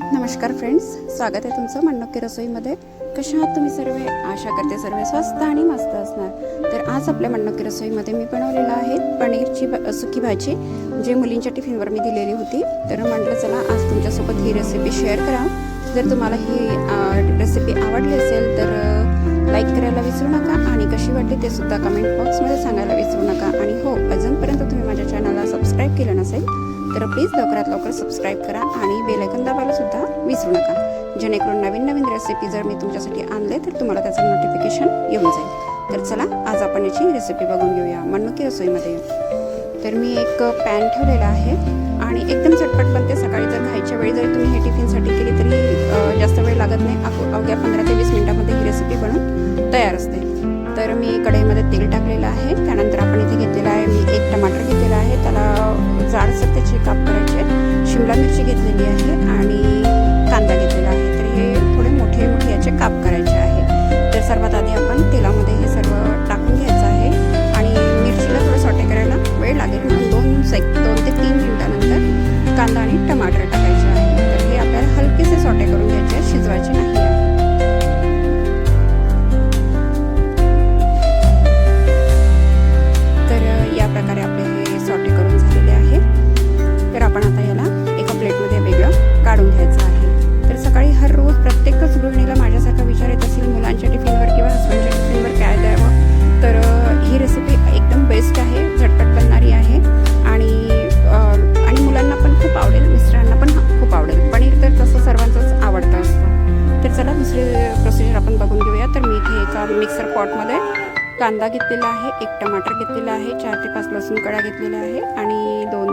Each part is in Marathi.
नमस्कार फ्रेंड्स स्वागत आहे तुमचं मन्नोकी रसोईमध्ये. कशा आहात तुम्ही सर्व? आशा करते सर्व स्वस्त आणि मस्त असणार. तर आज आपल्या मन्नोकी रसोईमध्ये मी बनवलेलं आहे पनीरची सुकी भाजी जे मुलींच्या टिफिनवर मी दिलेली होती. तर म्हटलं चला आज तुमच्यासोबत ही रेसिपी शेअर करा जर तुम्हाला ही रेसिपी आवडली असेल तर लाईक करायला विसरू नका आणि कशी वाटली ते सुद्धा कमेंट बॉक्समध्ये सांगायला विसरू नका. आणि हो अजूनपर्यंत तुम्ही माझ्या चॅनलला सबस्क्राईब केलं नसेल तर प्लीज लवकरात लवकर सबस्क्राईब करा आणि बेलायकन दाबायला सुद्धा विसरू नका. जेणेकरून नवीन नवीन रेसिपी जर मी तुमच्यासाठी आणले तर तुम्हाला त्याचं नोटिफिकेशन येऊन जाईल. तर चला आज आपण याची रेसिपी बघून घेऊया. मन्नुकी रसोईमध्ये. तर मी एक पॅन ठेवलेला आहे आणि एकदम झटपट बनते. सकाळी जर खायच्या वेळी जरी तुम्ही हे टिफिनसाठी केली तरी जास्त वेळ लागत नाही. अवघ्या पंधरा ते वीस मिनिटामध्ये ही रेसिपी बनून तयार असते. तर मी कढईमध्ये तेल टाकलेलं घेतलेली आहे आणि कांदा घेतलेला आहे. तर हे थोडे मोठे मोठे याचे काप करायचे आहे. तर सर्वात आधी आपण तेलामध्ये हे सर्व टाकून घ्यायचं आहे आणि मिरचीला थोडं सॉटे करायला वेळ लागेल. म्हणून दोन सेक दोन ते तीन मिनिटानंतर कांदा आणि टमाटर टाकायचे आहे. तर हे आपल्याला हलकेसे सॉटे करून घ्यायचे शिजवायचे नाही आहे. तर या प्रकारे आपले हे सॉटे करून झालेले आहे. तर आपण आता याला काढून घ्यायचं आहे. तर सकाळी हर रोज प्रत्येकच गृहिणीला माझ्यासारखा विचार येत असेल मुलांच्या टिफिनवर किंवा हसबंडच्या टिफिनवर काय द्यावं? तर ही रेसिपी एकदम बेस्ट आहे झटपट बनणारी आहे. आणि आणि मुलांना पण खूप आवडेल मिस्टरांना पण खूप आवडेल. पनीर तर तसं सर्वांचंच आवडतं असतं. तर चला दुसरी प्रोसिजर आपण बघून घेऊया. तर मी इथे एका मिक्सर पॉटमध्ये कांदा घेतलेला आहे एक टमाटर घेतलेला आहे चार ते पाच लसूण कडा घेतलेल्या आहे आणि दोन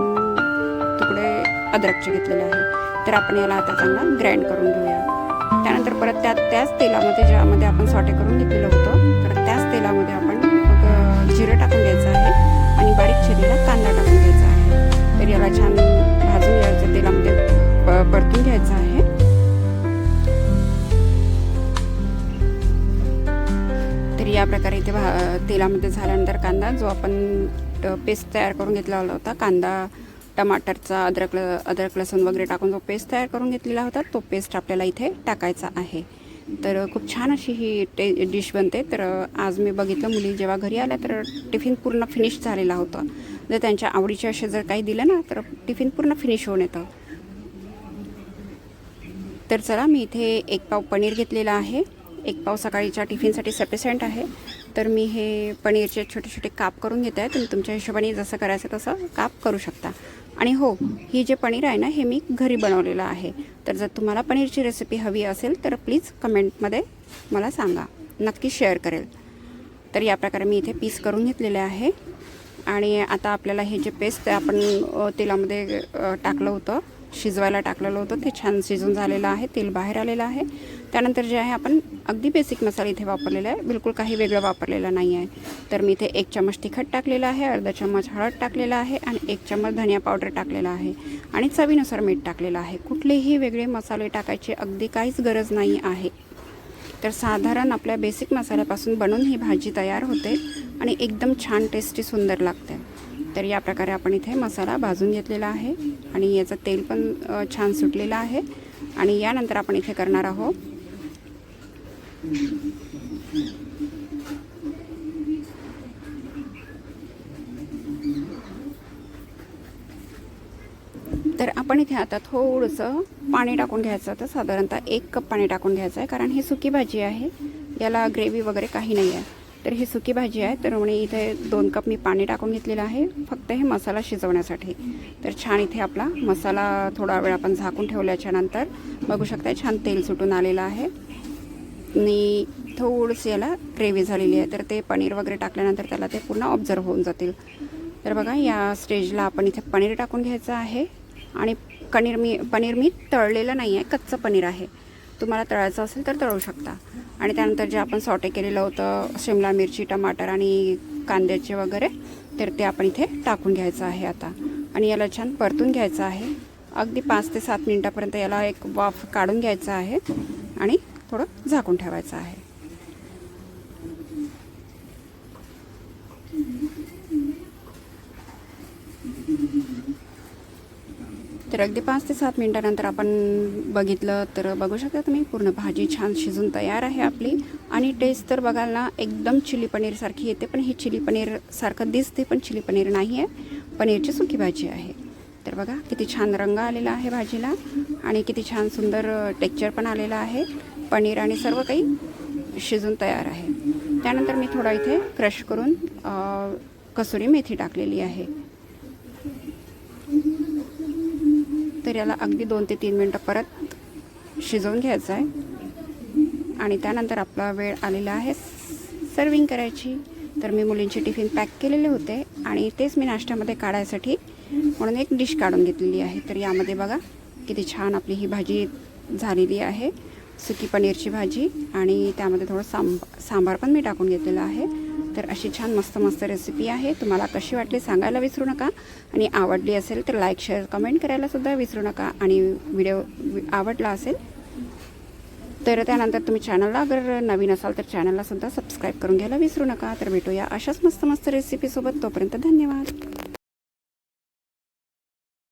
तुकडे अद्रकचे घेतलेले आहे. तर आपण याला आता चांगला ग्राइंड करून घेऊया. त्यानंतर परत त्या त्याच तेलामध्ये ज्यामध्ये आपण सॉटे करून घेतलेलं होतं तर त्याच तेलामध्ये आपण मग जिरं टाकून घ्यायचं आहे आणि बारीक चिरलेला कांदा टाकून घ्यायचा आहे. तर याला छान भाजून घ्यायचं तेलामध्ये प- परतून घ्यायचं आहे. तर या प्रकारे इथे भा तेलामध्ये झाल्यानंतर कांदा जो आपण पेस्ट तयार करून घेतला होता कांदा टमाटरचा अद्रक ल अद्रक लसूण वगैरे टाकून जो पेस्ट तयार करून घेतलेला होता तो पेस्ट आपल्याला इथे टाकायचा आहे. तर खूप छान अशी ही टे डिश बनते. तर आज मी बघितलं मुली जेव्हा घरी आल्या तर टिफिन पूर्ण फिनिश झालेला होता. जर त्यांच्या आवडीचे असे जर काही दिलं ना तर टिफिन पूर्ण फिनिश होऊन येतं. तर चला मी इथे एक पाव पनीर घेतलेला आहे. एक पाव सकाळीच्या टिफिनसाठी सफिशियंट आहे. तर मी हे पनीरचे छोटे छोटे काप करून घेते. आहे तुम्ही तुमच्या हिशोबाने जसं करायचं तसं काप करू शकता. आणि हो ही जे पनीर आहे ना हे मी घरी बनवलेलं आहे. तर जर तुम्हाला पनीरची रेसिपी हवी असेल तर प्लीज कमेंटमध्ये मला सांगा. नक्की शेअर करेल. तर या प्रकारे मी इथे पीस करून घेतलेले आहे. आणि आता आपल्याला हे जे पेस्ट आपण तेलामध्ये टाकलं होतं शिजवायला टाकलेलं होतं ते छान शिजून झालेलं आहे तेल बाहेर आलेलं आहे. त्यानंतर जे आहे आपण अगदी बेसिक मसाला इथे वापरलेला आहे. बिलकुल काही वेगळं वापरलेलं नाही आहे. तर मी इथे एक चम्मच तिखट टाकलेलं आहे अर्धा चम्मच हळद टाकलेला आहे आणि एक चम्मच धनिया पावडर टाकलेला आहे आणि चवीनुसार मीठ टाकलेलं आहे. कुठलेही वेगळे मसाले टाकायची अगदी काहीच गरज नाही आहे. तर साधारण आपल्या बेसिक मसाल्यापासून बनवून ही भाजी तयार होते आणि एकदम छान टेस्टी सुंदर लागते. तर या प्रकारे आपण इथे मसाला भाजून घेतलेला आहे आणि याचं तेल पण छान सुटलेलं आहे आणि यानंतर आपण इथे करणार आहोत तर आपण इथे आता थोडंसं पाणी टाकून घ्यायचं तर साधारणतः एक कप पाणी टाकून घ्यायचं आहे कारण ही सुकी भाजी आहे. याला ग्रेव्ही वगैरे काही नाही आहे. तर ही सुकी भाजी आहे तर म्हणे इथे दोन कप मी पाणी टाकून घेतलेलं आहे फक्त हे मसाला शिजवण्यासाठी. तर छान इथे आपला मसाला थोडा वेळ आपण झाकून ठेवल्याच्या नंतर बघू शकता छान तेल सुटून आलेलं आहे. आणि थोडीशी याला ग्रेव्ही झालेली आहे. तर ते पनीर वगैरे टाकल्यानंतर त्याला ते पूर्ण ऑब्झर्व होऊन जातील. तर बघा या स्टेजला आपण इथे पनीर टाकून घ्यायचं आहे. आणि पनीर मी पनीर मी तळलेलं नाही आहे कच्चं पनीर आहे. तुम्हाला तळायचं असेल तर तळू शकता. आणि त्यानंतर जे आपण सॉटे केलेलं होतं शिमला मिरची टमाटर आणि कांद्याचे वगैरे तर ते आपण इथे टाकून घ्यायचं आहे आता. आणि याला छान परतून घ्यायचं आहे. अगदी पाच ते सात मिनटापर्यंत याला एक वाफ काढून घ्यायचं आहे. आणि थोडं झाकून ठेवायचं आहे. तर अगदी पाच ते सात मिनटानंतर आपण बघितलं तर बघू शकता तुम्ही पूर्ण भाजी छान शिजून तयार आहे आपली. आणि टेस्ट तर बघाल ना एकदम चिली पनीरसारखी येते पण ही चिली पनीरसारखं दिसते पण चिली पनीर नाही आहे पनीरची सुकी भाजी आहे. तर बघा किती छान रंग आलेला आहे भाजीला. आणि किती छान सुंदर टेक्चर पण आलेलं आहे. पनीर आणि सर्व काही शिजून तयार आहे. त्यानंतर मी थोडा इथे क्रश करून कसुरी मेथी टाकलेली आहे. तर याला अगदी दोन ते तीन मिनटं परत शिजवून घ्यायचं आहे. आणि त्यानंतर आपला वेळ आलेला आहे सर्विंग करायची. तर मी मुलींचे टिफिन पॅक केलेले होते आणि तेच मी नाश्त्यामध्ये काढायसाठी म्हणून एक डिश काढून घेतलेली आहे. तर यामध्ये बघा किती छान आपली ही भाजी झालेली आहे. सुकी पनीरची भाजी आणि त्यामध्ये थोडं सांब सांबार पण मी टाकून घेतलेला आहे. तर अशी छान मस्त मस्त रेसिपी आहे. तुम्हाला कशी वाटली सांगायला विसरू नका. आणि आवडली असेल तर लाईक शेअर कमेंट करायलासुद्धा विसरू नका. आणि व्हिडिओ आवडला असेल तर त्यानंतर तुम्ही चॅनलला अगर नवीन असाल तर चॅनलला सुद्धा सबस्क्राईब करून घ्यायला विसरू नका. तर भेटूया अशाच मस्त मस्त रेसिपीसोबत तोपर्यंत धन्यवाद.